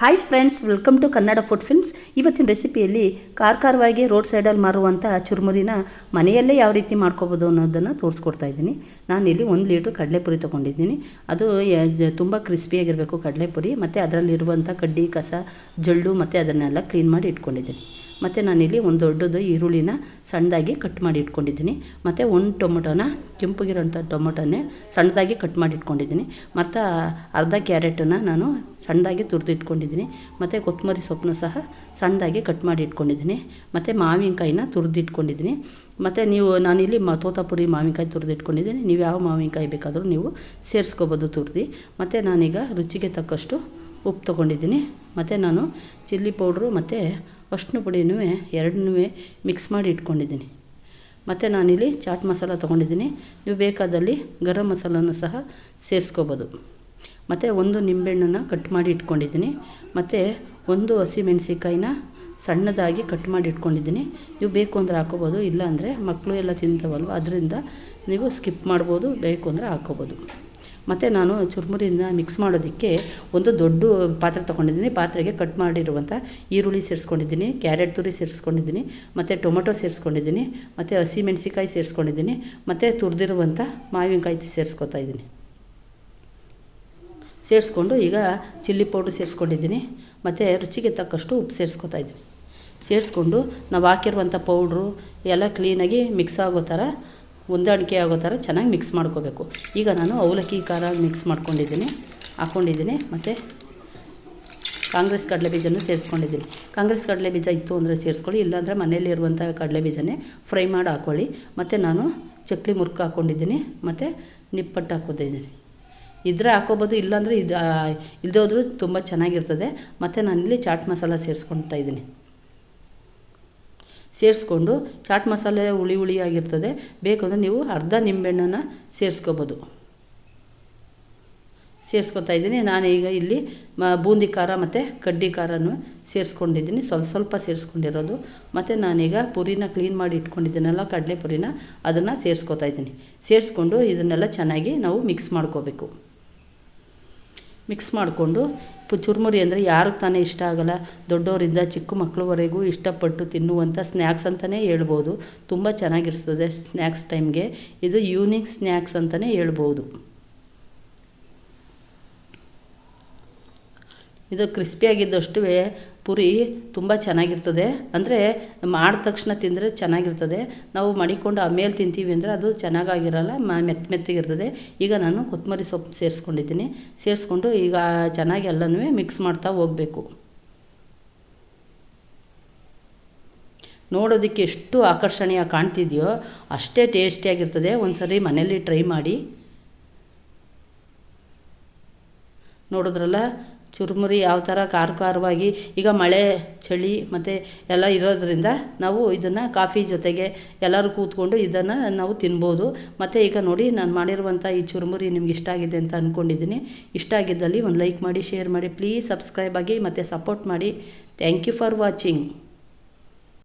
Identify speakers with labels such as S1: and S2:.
S1: Hi friends welcome to Kannada food films ಇವತ್ತಿನ ರೆಸಿಪಿಯಲ್ಲಿ car ಖಾರವಾಗಿ ರೋಡ್ ಸೈಡಲ್ಲಿ ಮಾರುವಂಥ ಚುರುಮುರಿನ ಮನೆಯಲ್ಲೇ ಯಾವ ರೀತಿ ಮಾಡ್ಕೋಬೋದು ಅನ್ನೋದನ್ನು ತೋರಿಸ್ಕೊಡ್ತಾ ಇದ್ದೀನಿ. ನಾನು ಇಲ್ಲಿ ಒಂದು ಲೀಟ್ರ್ ಕಡಲೆಪುರಿ ತೊಗೊಂಡಿದ್ದೀನಿ. ಅದು ತುಂಬ ಕ್ರಿಸ್ಪಿಯಾಗಿರಬೇಕು ಕಡಲೆಪುರಿ, ಮತ್ತು ಅದರಲ್ಲಿರುವಂಥ ಕಡ್ಡಿ, ಕಸ, ಜಳ್ಳು, ಮತ್ತು ಅದನ್ನೆಲ್ಲ ಕ್ಲೀನ್ ಮಾಡಿ ಇಟ್ಕೊಂಡಿದ್ದೀನಿ. ಮತ್ತು ನಾನಿಲ್ಲಿ ಒಂದು ದೊಡ್ಡದು ಈರುಳ್ಳಿನ ಸಣ್ಣದಾಗಿ ಕಟ್ ಮಾಡಿ ಇಟ್ಕೊಂಡಿದ್ದೀನಿ. ಮತ್ತು ಒಂದು ಟೊಮೊಟೊನ ಕೆಂಪುಗಿರೋಂಥ ಟೊಮೊಟೊನೇ ಸಣ್ಣದಾಗಿ ಕಟ್ ಮಾಡಿ ಇಟ್ಕೊಂಡಿದ್ದೀನಿ. ಮತ್ತು ಅರ್ಧ ಕ್ಯಾರೆಟನ್ನು ನಾನು ಸಣ್ಣದಾಗಿ ತುರಿದು ಇಟ್ಕೊಂಡಿದ್ದೀನಿ. ಮತ್ತು ಕೊತ್ತಂಬರಿ ಸೊಪ್ಪನ್ನು ಸಹ ಸಣ್ಣದಾಗಿ ಕಟ್ ಮಾಡಿ ಇಟ್ಕೊಂಡಿದ್ದೀನಿ. ಮತ್ತು ಮಾವಿನಕಾಯಿನ ತುರಿದು ಇಟ್ಕೊಂಡಿದ್ದೀನಿ. ಮತ್ತು ನೀವು, ನಾನಿಲ್ಲಿ ಮ ತೋತಾಪುರಿ ಮಾವಿನಕಾಯಿ ತುರಿದು ಇಟ್ಕೊಂಡಿದ್ದೀನಿ. ನೀವು ಯಾವ ಮಾವಿನಕಾಯಿ ಬೇಕಾದರೂ ನೀವು ಸೇರಿಸ್ಕೋಬೋದು ತುರಿದು. ಮತ್ತು ನಾನೀಗ ರುಚಿಗೆ ತಕ್ಕಷ್ಟು ಉಪ್ಪು ತೊಗೊಂಡಿದ್ದೀನಿ. ಮತ್ತು ನಾನು ಚಿಲ್ಲಿ ಪೌಡ್ರು ಮತ್ತು ಅಷ್ಟನ್ನು ಪುಡಿನೂ ಎರಡನ್ನೂ ಮಿಕ್ಸ್ ಮಾಡಿ ಇಟ್ಕೊಂಡಿದ್ದೀನಿ. ಮತ್ತು ನಾನಿಲ್ಲಿ ಚಾಟ್ ಮಸಾಲ ತೊಗೊಂಡಿದ್ದೀನಿ. ನೀವು ಬೇಕಾದಲ್ಲಿ ಗರಂ ಮಸಾಲನ್ನು ಸಹ ಸೇರಿಸ್ಕೋಬೋದು. ಮತ್ತು ಒಂದು ನಿಂಬೆಹಣ್ಣನ್ನು ಕಟ್ ಮಾಡಿ ಇಟ್ಕೊಂಡಿದ್ದೀನಿ. ಮತ್ತು ಒಂದು ಹಸಿಮೆಣ್ಸಿಕಾಯಿನ ಸಣ್ಣದಾಗಿ ಕಟ್ ಮಾಡಿ ಇಟ್ಕೊಂಡಿದ್ದೀನಿ. ನೀವು ಬೇಕು ಅಂದರೆ ಹಾಕೋಬೋದು ಇಲ್ಲ ಅಂದರೆ ಮಕ್ಕಳು ಎಲ್ಲ ತಿಂತಾವಲ್ವ, ಅದರಿಂದ ನೀವು ಸ್ಕಿಪ್ ಮಾಡ್ಬೋದು, ಬೇಕು ಅಂದರೆ ಹಾಕೋಬೋದು ಮತ್ತು ನಾನು ಚುರುಮುರಿನ ಮಿಕ್ಸ್ ಮಾಡೋದಕ್ಕೆ ಒಂದು ದೊಡ್ಡ ಪಾತ್ರೆ ತೊಗೊಂಡಿದ್ದೀನಿ. ಪಾತ್ರೆಗೆ ಕಟ್ ಮಾಡಿರುವಂಥ ಈರುಳ್ಳಿ ಸೇರಿಸ್ಕೊಂಡಿದ್ದೀನಿ, ಕ್ಯಾರೆಟ್ ತುರಿ ಸೇರಿಸ್ಕೊಂಡಿದ್ದೀನಿ, ಮತ್ತು ಟೊಮೊಟೊ ಸೇರಿಸ್ಕೊಂಡಿದ್ದೀನಿ, ಮತ್ತು ಹಸಿಮೆಣ್ಸಿಕಾಯಿ ಸೇರಿಸ್ಕೊಂಡಿದ್ದೀನಿ, ಮತ್ತು ತುರಿದಿರುವಂಥ ಮಾವಿನಕಾಯಿ ಸೇರಿಸ್ಕೊತಾ ಇದ್ದೀನಿ. ಸೇರಿಸ್ಕೊಂಡು ಈಗ ಚಿಲ್ಲಿ ಪೌಡ್ರ್ ಸೇರಿಸ್ಕೊಂಡಿದ್ದೀನಿ, ಮತ್ತು ರುಚಿಗೆ ತಕ್ಕಷ್ಟು ಉಪ್ಪು ಸೇರಿಸ್ಕೊತಾ ಇದ್ದೀನಿ. ಸೇರಿಸ್ಕೊಂಡು ನಾವು ಹಾಕಿರುವಂಥ ಪೌಡ್ರು ಎಲ್ಲ ಕ್ಲೀನಾಗಿ ಮಿಕ್ಸ್ ಆಗೋ ಥರ ಹೊಂದಾಣಿಕೆ ಆಗೋ ಥರ ಚೆನ್ನಾಗಿ ಮಿಕ್ಸ್ ಮಾಡ್ಕೋಬೇಕು. ಈಗ ನಾನು ಅವಲಕ್ಕಿ, ಖಾರ ಮಿಕ್ಸ್ ಮಾಡ್ಕೊಂಡಿದ್ದೀನಿ. ಹಾಕ್ಕೊಂಡಿದ್ದೀನಿ ಮತ್ತು ಕಾಂಗ್ರೆಸ್ ಕಡಲೆ ಬೀಜನೂ ಸೇರಿಸ್ಕೊಂಡಿದ್ದೀನಿ. ಕಾಂಗ್ರೆಸ್ ಕಡಲೆ ಬೀಜ ಇತ್ತು ಅಂದರೆ ಸೇರಿಸ್ಕೊಳ್ಳಿ. ಇಲ್ಲಾಂದರೆ ಮನೆಯಲ್ಲಿರುವಂಥ ಕಡಲೆ ಬೀಜನೇ ಫ್ರೈ ಮಾಡಿ ಹಾಕ್ಕೊಳ್ಳಿ ಮತ್ತು ನಾನು ಚಕ್ಲಿ ಮುರ್ಕ ಹಾಕ್ಕೊಂಡಿದ್ದೀನಿ ಮತ್ತು ನಿಪ್ಪಟ್ಟು ಹಾಕೋದಿದ್ದೀನಿ ಇದ್ರೆ ಹಾಕೋಬೋದು, ಇಲ್ಲಾಂದರೆ ಇದು ಇಲ್ಲದೆ ಹೋದರೂ ತುಂಬ ಚೆನ್ನಾಗಿರ್ತದೆ. ಮತ್ತು ನಾನಿಲ್ಲಿ ಚಾಟ್ ಮಸಾಲ ಸೇರಿಸ್ಕೊಳ್ತಾ ಇದ್ದೀನಿ. ಸೇರಿಸ್ಕೊಂಡು ಚಾಟ್ ಮಸಾಲೆ ಹುಳಿ ಹುಳಿಯಾಗಿರ್ತದೆ. ಬೇಕು ಅಂದರೆ ನೀವು ಅರ್ಧ ನಿಂಬೆಹಣ್ಣನ್ನು ಸೇರಿಸ್ಕೋಬೋದು. ಸೇರಿಸ್ಕೊತಾ ಇದ್ದೀನಿ. ನಾನು ಈಗ ಇಲ್ಲಿ ಮ, ಬೂಂದಿ ಖಾರ ಮತ್ತು ಕಡ್ಡಿ ಖಾರನೂ ಸೇರಿಸ್ಕೊಂಡಿದ್ದೀನಿ. ಸ್ವಲ್ಪ ಸ್ವಲ್ಪ ಸೇರಿಸ್ಕೊಂಡಿರೋದು. ಮತ್ತು ನಾನೀಗ ಪುರಿನ ಕ್ಲೀನ್ ಮಾಡಿ ಇಟ್ಕೊಂಡಿದ್ದೀನಲ್ಲ ಕಡಲೆ ಪುರಿನ, ಅದನ್ನು ಸೇರಿಸ್ಕೊತಾ ಇದ್ದೀನಿ. ಸೇರಿಸ್ಕೊಂಡು ಇದನ್ನೆಲ್ಲ ಚೆನ್ನಾಗಿ ನಾವು ಮಿಕ್ಸ್ ಮಾಡ್ಕೋಬೇಕು. ಮಿಕ್ಸ್ ಮಾಡಿಕೊಂಡು ಚುರುಮುರಿ ಅಂದರೆ ಯಾರಿಗೆ ತಾನೇ ಇಷ್ಟ ಆಗಲ್ಲ. ದೊಡ್ಡವರಿಂದ ಚಿಕ್ಕ ಮಕ್ಕಳವರೆಗೂ ಇಷ್ಟಪಟ್ಟು ತಿನ್ನುವಂಥ ಸ್ನ್ಯಾಕ್ಸ್ ಅಂತಲೇ ಹೇಳ್ಬೋದು. ತುಂಬ ಚೆನ್ನಾಗಿರ್ತದೆ ಸ್ನ್ಯಾಕ್ಸ್ ಟೈಮ್ಗೆ ಇದು ಯೂನಿಕ್ ಸ್ನ್ಯಾಕ್ಸ್ ಅಂತಲೇ ಹೇಳ್ಬೋದು. ಇದು ಕ್ರಿಸ್ಪಿಯಾಗಿದ್ದಷ್ಟು ಪುರಿ ತುಂಬ ಚೆನ್ನಾಗಿರ್ತದೆ. ಅಂದರೆ ಮಾಡಿದ ತಕ್ಷಣ ತಿಂದರೆ ಚೆನ್ನಾಗಿರ್ತದೆ. ನಾವು ಮಡಿಕೊಂಡು ಆಮೇಲೆ ತಿಂತೀವಿ ಅಂದರೆ ಅದು ಚೆನ್ನಾಗಾಗಿರಲ್ಲ ಮೆತ್ತ ಮೆತ್ತಗಿರ್ತದೆ. ಈಗ ನಾನು ಕೊತ್ತಂಬರಿ ಸೊಪ್ಪು ಸೇರಿಸ್ಕೊಂಡಿದ್ದೀನಿ. ಸೇರಿಸ್ಕೊಂಡು ಈಗ ಚೆನ್ನಾಗಿ ಎಲ್ಲನೂ ಮಿಕ್ಸ್ ಮಾಡ್ತಾ ಹೋಗಬೇಕು. ನೋಡೋದಕ್ಕೆ ಎಷ್ಟು ಆಕರ್ಷಣೀಯ ಕಾಣ್ತಿದೆಯೋ, ಅಷ್ಟೇ ಟೇಸ್ಟಿಯಾಗಿರ್ತದೆ ಒಂದು ಸರಿ ಮನೆಯಲ್ಲಿ ಟ್ರೈ ಮಾಡಿ. ನೋಡಿದ್ರಲ್ಲ ಚುರುಮುರಿ ಯಾವ ಥರ ಖಾರ ಖಾರವಾಗಿ ಈಗ ಮಳೆ, ಚಳಿ ಮತ್ತು ಎಲ್ಲ ಇರೋದರಿಂದ ನಾವು ಇದನ್ನು ಕಾಫಿ ಜೊತೆಗೆ ಎಲ್ಲರೂ ಕೂತ್ಕೊಂಡು ಇದನ್ನು ನಾವು ತಿನ್ಬೋದು. ಮತ್ತು ಈಗ ನೋಡಿ ನಾನು ಮಾಡಿರುವಂಥ ಈ ಚುರುಮುರಿ ನಿಮ್ಗೆ ಇಷ್ಟ ಆಗಿದೆ ಅಂತ ಅಂದ್ಕೊಂಡಿದ್ದೀನಿ ಇಷ್ಟ ಆಗಿದ್ದಲ್ಲಿ ಒಂದು ಲೈಕ್ ಮಾಡಿ, ಶೇರ್ ಮಾಡಿ, ಪ್ಲೀಸ್ ಸಬ್ಸ್ಕ್ರೈಬ್ ಆಗಿ ಮತ್ತು ಸಪೋರ್ಟ್ ಮಾಡಿ. Thank you for watching.